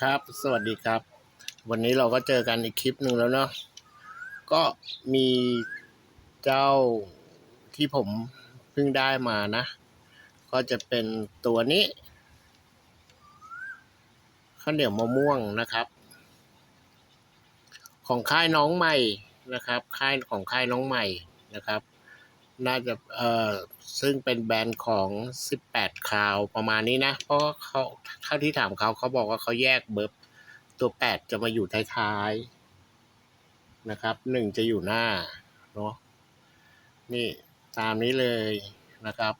ครับ สวัสดีครับ วันนี้เราก็เจอกันอีกคลิปหนึ่งแล้วเนาะก็มีเจ้าที่ผมเพิ่งได้มานะ ก็จะเป็นตัวนี้ข้าวเหนียวมะม่วงนะครับ ของค่ายน้องใหม่นะครับ ค่ายของค่ายน้องใหม่นะครับ น่าจะเอ่อซึ่งเป็นแบรนด์ของ 18คราวประมาณนี้นะ เพราะเขาเท่าที่ถามเขาเขาบอกว่าเขาแยกเบิร์บตัว 8 จะมาอยู่ท้ายๆนะครับหนึ่งจะอยู่หน้าเนาะนี่ตามนี้เลยนะครับ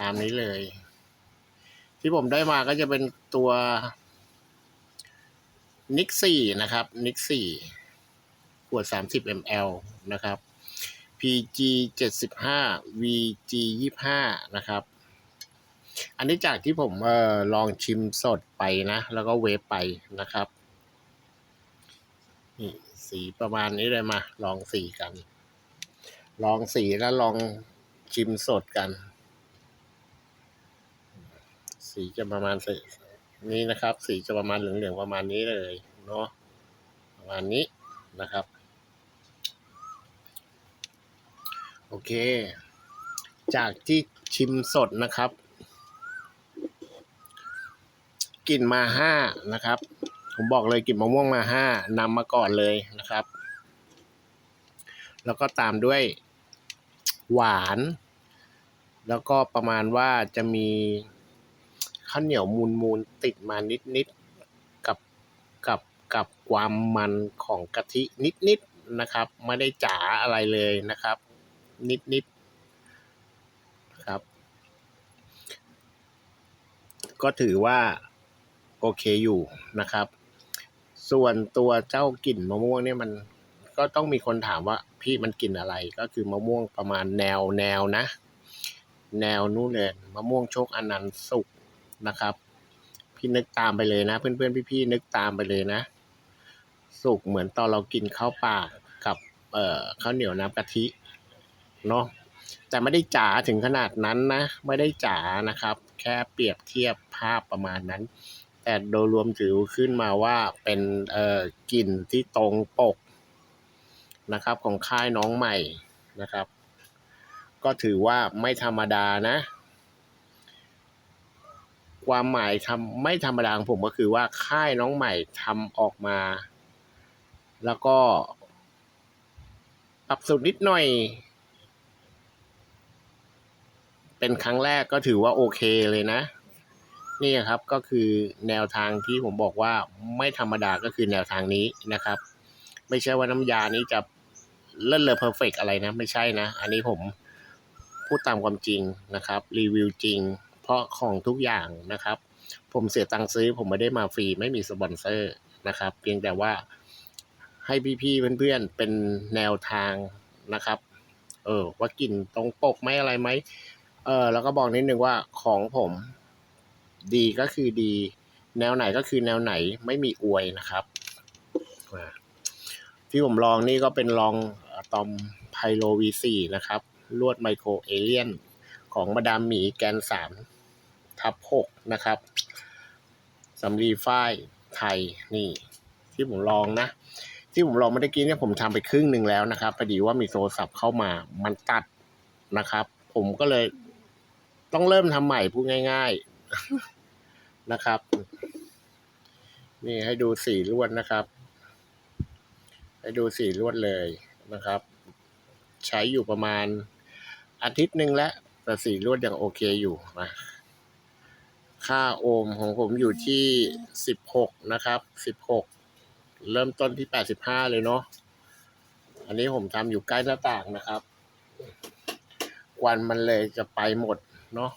ตามนี้เลย ที่ผมได้มาก็จะเป็นตัวนิกซี่นะครับนิกซี่ขวด 30 ml นะครับ PG 75 VG 25นะครับ อันนี้จากที่ผมเออลองชิมสดไปนะ แล้วก็เวฟไปนะครับนี่สีประมาณนี้เลยมา ลองสีกัน ลองสีแล้วลองชิมสดกัน สีจะประมาณสีนี้นะครับ สีจะประมาณเหลืองๆประมาณนี้เลยเนาะประมาณนี้นะครับ โอเค จากที่ชิมสดนะครับ กลิ่นมาห้านะครับ ผมบอกเลยกลิ่นมะม่วงมาห้านำมาก่อนเลยนะครับ แล้วก็ตามด้วยหวาน แล้วก็ประมาณว่าจะมีข้าวเหนียวมูลมูลติดมานิดนิดกับกับกับความมันของกะทินิดนิดนะครับ ไม่ได้จ๋าอะไรเลยนะครับ นิดนิดๆครับ ก็ถือว่าโอเคอยู่นะครับ ส่วนตัวเจ้ากลิ่นมะม่วงเนี่ยมันก็ต้องมีคนถามว่าพี่มันกลิ่นอะไรก็คือมะม่วงประมาณแนวแนวนะ แนวนู่นเลยมะม่วงโชคอนันต์สุกนะครับ พี่นึกตามไปเลยนะ เพื่อนๆพี่ๆนึกตามไปเลยนะ สุกเหมือนตอนเรากินข้าวปากกับเอ่อข้าวเหนียวน้ำกะทิ เนาะแต่ไม่ได้จ๋าถึงขนาดนั้นนะ ไม่ได้จ๋านะครับ แค่เปรียบเทียบภาพประมาณนั้น แต่โดยรวมถือขึ้นมาว่าเป็นเอ่อกลิ่นที่ตรงปกนะครับ ของค่ายน้องใหม่นะครับ ก็ถือว่าไม่ธรรมดานะ ความหมายทำไม่ธรรมดาของผมก็คือว่าค่ายน้องใหม่ทำออกมา แล้วก็ปรับสูตรนิดหน่อย เป็นครั้งแรกก็ถือว่าโอเคเลยนะ นี่ครับก็คือแนวทางที่ผมบอกว่าไม่ธรรมดาก็คือแนวทางนี้นะครับ ไม่ใช่ว่าน้ำยานี้จะเลิศเลอเพอร์เฟกอะไรนะ ไม่ใช่นะ อันนี้ผมพูดตามความจริงนะครับ รีวิวจริง เพราะของทุกอย่างนะครับ ผมเสียตังค์ซื้อ ผมไม่ได้มาฟรีไม่มีสปอนเซอร์นะครับ เพียงแต่ว่าให้พี่ๆเพื่อนๆเป็นแนวทางนะครับ เออว่ากลิ่นตรงปกไหมอะไรไหม เออแล้วก็บอกนิดนึงว่าของผม ดีก็คือดี แนวไหนก็คือแนวไหนไม่มีอวยนะครับที่ผมลองนี่ก็เป็นลองอะตอมไพโลวีสี่นะครับ ลวดไมโครเอเลียน ของมาดามหมีแกนสามทับหกนะครับสำลีฝ้ายไทยนี่ ที่ผมลองนะ ที่ผมลองเมื่อกี้เนี่ยผมทำไปครึ่งหนึ่งแล้วนะครับพอดีว่ามีโทรศัพท์เข้ามามันตัดนะครับ ผมก็เลย ต้องเริ่มทำใหม่พูดง่าย ๆนะครับ นี่ให้ดูสีลวดนะครับ ให้ดูสีลวดเลยนะครับ ใช้อยู่ประมาณอาทิตย์หนึ่งแล้วแต่สีลวดยังโอเคอยู่นะค่าโอห์มของผมอยู่ที่สิบหกนะครับสิบหกเริ่มต้นที่แปดสิบห้าเลยเนาะอันนี้ผมทำอยู่ใกล้หน้าต่างนะครับควันมันเลยจะไปหมด เนาะ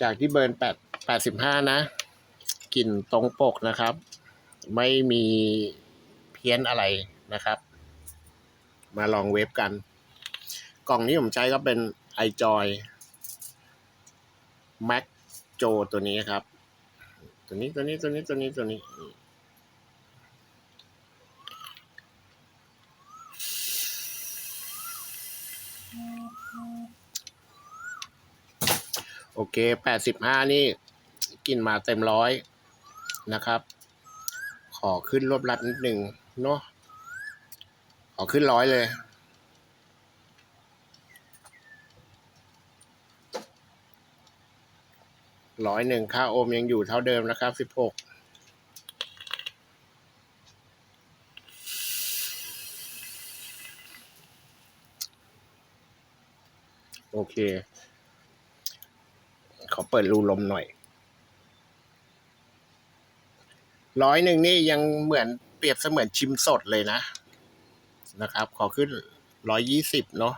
จากที่เบิร์นแปดแปดสิบห้านะกลิ่นตรงปกนะครับ ไม่มีเพี้ยนอะไรนะครับ มาลองเวฟกัน กล่องนี้ผมใช้ก็เป็น iJoy Max Joe ตัวนี้ครับ ตัวนี้ตัวนี้ตัวนี้ตัวนี้ตัวนี้ โอเคแปดสิบห้านี่ กินมาเต็มร้อยนะครับ ขอขึ้นรวบรัดนิดหนึ่งเนาะขอขึ้นร้อยเลยร้อยหนึ่งค่าโอมยังอยู่เท่าเดิมนะครับสิบหกโอเค ขอเปิดรูลมหน่อย ร้อยหนึ่งนี่ยังเหมือนเปรียบเสมือนชิมสดเลยนะ นะครับ ขอขึ้นร้อยยี่สิบเนาะ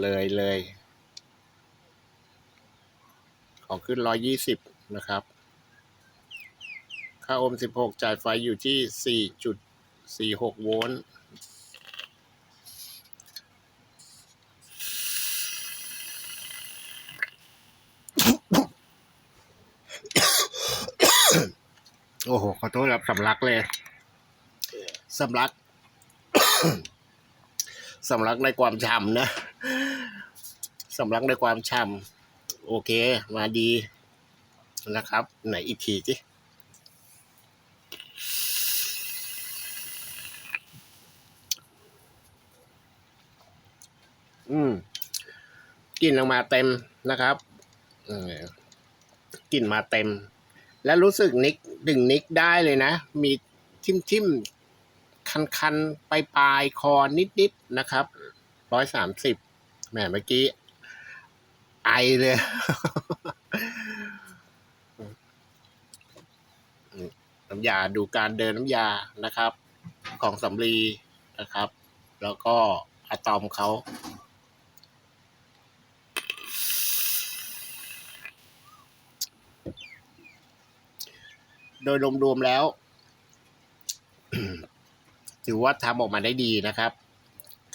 เลยเลย ขอขึ้นร้อยยี่สิบนะครับ ค่าโอห์มสิบหกจ่ายไฟอยู่ที่สี่จุดสี่หกโวลต์ โอ้โห ขอโทษครับสำลักเลยสำลักสำลักในความฉ่ำนะสำลักในความฉ่ำโอเค มาดีนะครับ ไหนอีกทีสิอืมกลิ่นออกมาเต็มนะครับอืมกลิ่นมาเต็ม และรู้สึกนิกดึงนิกได้เลยนะ มีทิมทิมคันคันปลายปลายคอนิดนิดนะครับร้อยสามสิบแหมเมื่อกี้ ไอเลย น้ำยาดูการเดินน้ำยานะครับ ของสำลีนะครับ แล้วก็อะตอมเขา โดยรวมๆแล้วถือว่าทำออกมาได้ดีนะครับ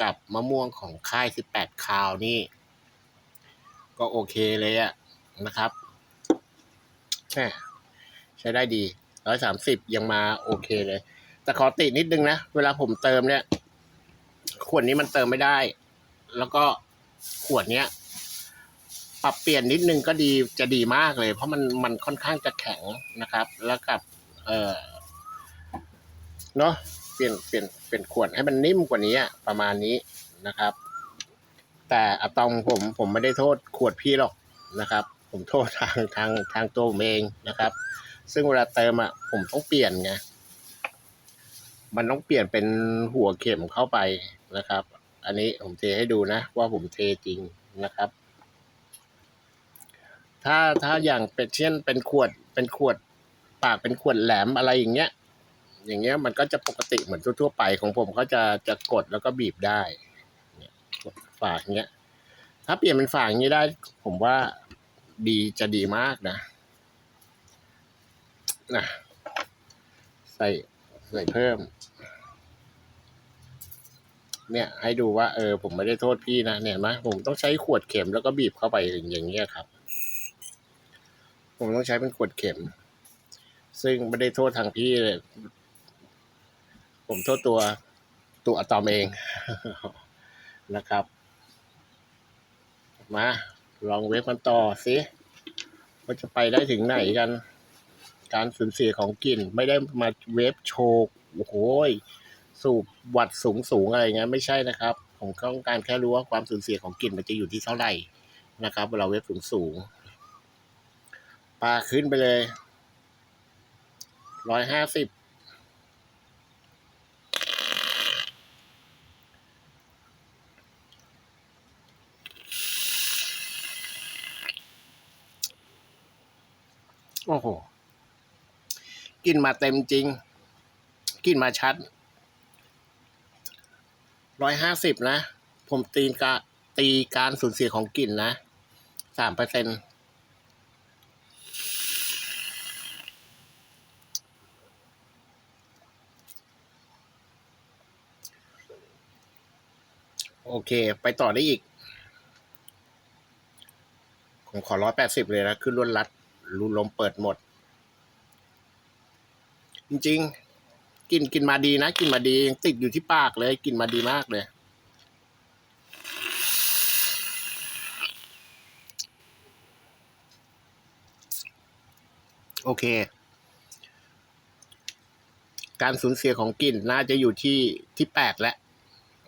กับมะม่วงของค่าย18คาวนี่ ก็โอเคเลยอะนะครับใช้ได้ดี130ยังมาโอเคเลย แต่ขอตินิดนึงนะ เวลาผมเติมเนี่ย ขวดนี้มันเติมไม่ได้ แล้วก็ขวดเนี้ย ปรับเปลี่ยนนิดนึงก็ดีจะดีมากเลย เพราะมันมันค่อนข้างจะแข็งนะครับ แล้วกับเออเนาะเปลี่ยนเปลี่ยนเปลี่ยนขวดให้มันนิ่มกว่านี้ประมาณนี้นะครับ แต่อะตอมผมผมไม่ได้โทษขวดพี่หรอกนะครับ ผมโทษทางทางทางตัวผมเองนะครับ ซึ่งเวลาเติมอะผมต้องเปลี่ยนไงมันต้องเปลี่ยนเป็นหัวเข็มเข้าไปนะครับ อันนี้ผมเทให้ดูนะ ว่าผมเทจริงนะครับ ถ้าถ้าอย่างเป็นเช่นเป็นขวดเป็นขวดปากเป็นขวดแหลมอะไรอย่างเงี้ย อย่างเงี้ยมันก็จะปกติเหมือนทั่วๆไปของผมก็จะจะกดแล้วก็บีบได้เนี่ยกดฝากอย่างเงี้ย ถ้าเปลี่ยนเป็นฝากอย่างนี้ได้ ผมว่าดีจะดีมากนะนะใส่ใส่เพิ่ม เนี่ย ให้ดูว่า เออ ผมไม่ได้โทษพี่นะเนี่ยเห็นไหมผมต้องใช้ขวดเข็มแล้วก็บีบเข้าไปอย่างเงี้ยครับ ผมต้องใช้เป็นขวดเข็ม ซึ่งไม่ได้โทษทางพี่เลย ผมโทษตัวตัวอะตอมเองนะครับ มา ลองเวฟมันต่อสิว่าจะไปได้ถึงไหนกัน การสูญเสียของกลิ่นไม่ได้มาเวฟโชกโอ้โหสูบวัดสูงสูงอะไรเงี้ยไม่ใช่นะครับ ผมต้องการแค่รู้ว่าความสูญเสียของกลิ่นมันจะอยู่ที่เท่าไหร่นะครับเวลาเวฟสูงสูง ปลาขึ้นไปเลยร้อยห้าสิบโอ้โห กินมาเต็มจริง กินมาชัด ร้อยห้าสิบนะ ผมตีกะตีการสูญเสียของกลิ่นนะสามเปอร์เซ็นโโอเค ไปต่อได้อีก ผมขอร้อยแปดสิบเลยนะ ขึ้นรวนรัดรูลมเปิดหมด จริง ๆ กินกินมาดีนะ กินมาดียังติดอยู่ที่ปากเลย กินมาดีมากเลย โอเค การสูญเสียของกลิ่นน่าจะอยู่ที่ที่แปดแล้ว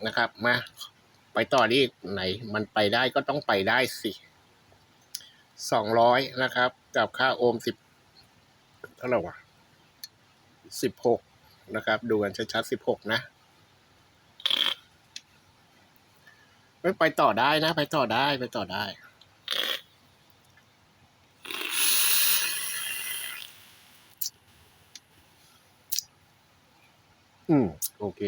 นะครับ มา ไปต่อที่ไหน มันไปได้ก็ต้องไปได้สิสองร้อยนะครับ กับค่าโอห์มสิบเท่าไหร่วะสิบหกนะครับ ดูกันชัดๆสิบหกนะไม่ไปต่อได้นะ ไปต่อได้ไปต่อได้ อืม โอเค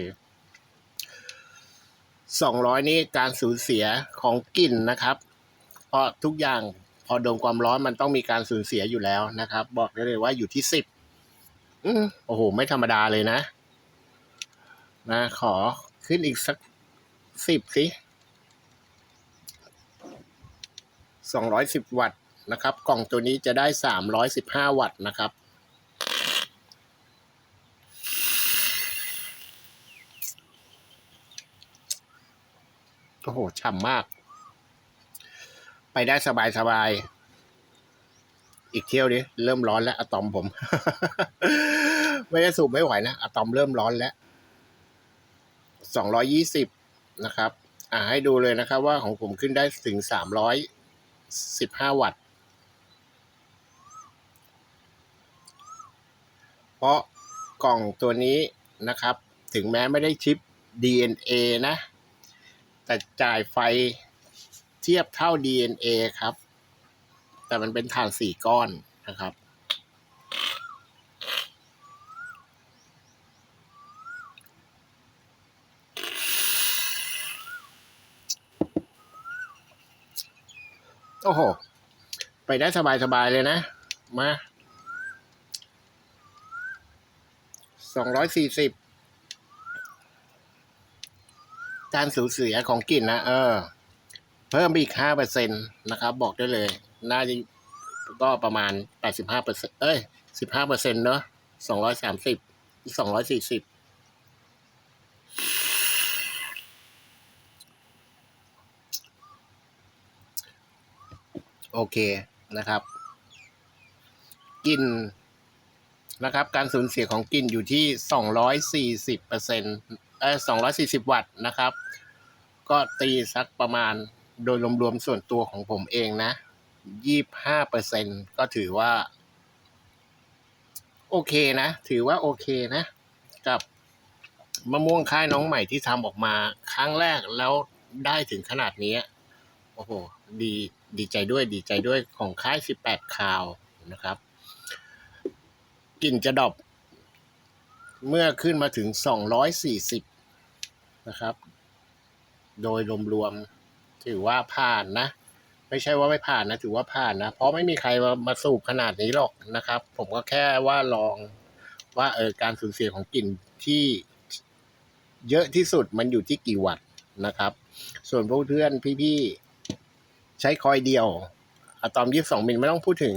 สองร้อยนี้การสูญเสียของกลิ่นนะครับ เพราะทุกอย่างพอโดนความร้อนมันต้องมีการสูญเสียอยู่แล้วนะครับ บอกได้เลยว่าอยู่ที่สิบอืมโอ้โห ไม่ธรรมดาเลยนะนะขอขึ้นอีกสักสิบสิสองร้อยสิบวัตต์นะครับ กล่องตัวนี้จะได้สามร้อยสิบห้าวัตต์นะครับ อ้โหฉ่ำมาก ไปได้สบายสบาย อีกเที่ยวนี้เริ่มร้อนแล้วอะตอมผม ไม่ได้สูบไม่ไหวนะอะตอมเริ่มร้อนแล้วสองร้อยี่สิบนะครับ อ่าให้ดูเลยนะครับ ว่าของผมขึ้นได้ถึงสามร้อยสิบห้าวัตต์ เพราะกล่องตัวนี้นะครับ ถึงแม้ไม่ได้ชิป DNA นะ แต่จ่ายไฟเทียบเท่า DNA ครับ แต่มันเป็นถ่านสี่ก้อนนะครับ โอ้โห ไปได้สบาย ๆ เลยนะ มาสองร้อยสี่สิบ การสูญเสียของกลิ่นนะ เออ เพิ่มไปอีกห้าเปอร์เซ็นตนะครับ บอกได้เลย น่าจะก็ประมาณแปดสิบห้าเปอร์เซ็นเอ้ยสิบห้าเปอร์เซ็นเนอะสองร้อยสามสิบสองร้อยสี่สิบโอเคนะครับกลินนะครับ การสูญเสียของกลิ่นอยู่ที่สองร้อยสี่สิบเปอร์เซ็นต เอ้สองร้อยสี่สิบวัตต์นะครับ ก็ตีสักประมาณโดยรวมๆส่วนตัวของผมเองนะยี่ห้าเปอร์เซ็นก็ถือว่า โอเคนะ ถือว่าโอเคนะ กับมะม่วงค่ายน้องใหม่ที่ทำออกมาครั้งแรกแล้วได้ถึงขนาดนี้ โอ้โห ดีดีใจด้วยดีใจด้วยของค่ายสิบแปดคาวนะครับกลิ่นจะดอปเมื่อขึ้นมาถึงสองร้อยสี่สิบ นะครับ โดยรวมๆถือว่าผ่านนะ ไม่ใช่ว่าไม่ผ่านนะ ถือว่าผ่านนะ เพราะไม่มีใครมามาสูบขนาดนี้หรอกนะครับ ผมก็แค่ว่าลองว่าเออการสูญเสียของกลิ่นที่เยอะที่สุดมันอยู่ที่กี่วัตต์นะครับ ส่วนพวกเพื่อนพี่ๆใช้คอยเดียวอะตอมยี่สองมิลไม่ต้องพูดถึง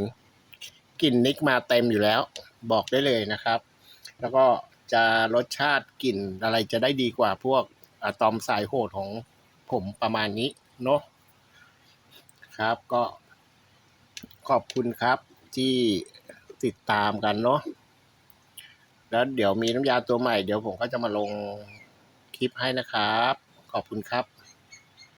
กลิ่นนิกมาเต็มอยู่แล้ว บอกได้เลยนะครับ แล้วก็จะรสชาติกลิ่นอะไรจะได้ดีกว่าพวก อะตอมสายโหดของผมประมาณนี้เนาะครับก็ขอบคุณครับที่ติดตามกันเนาะแล้วเดี๋ยวมีน้ำยาตัวใหม่เดี๋ยวผมก็จะมาลงคลิปให้นะครับ ขอบคุณครับ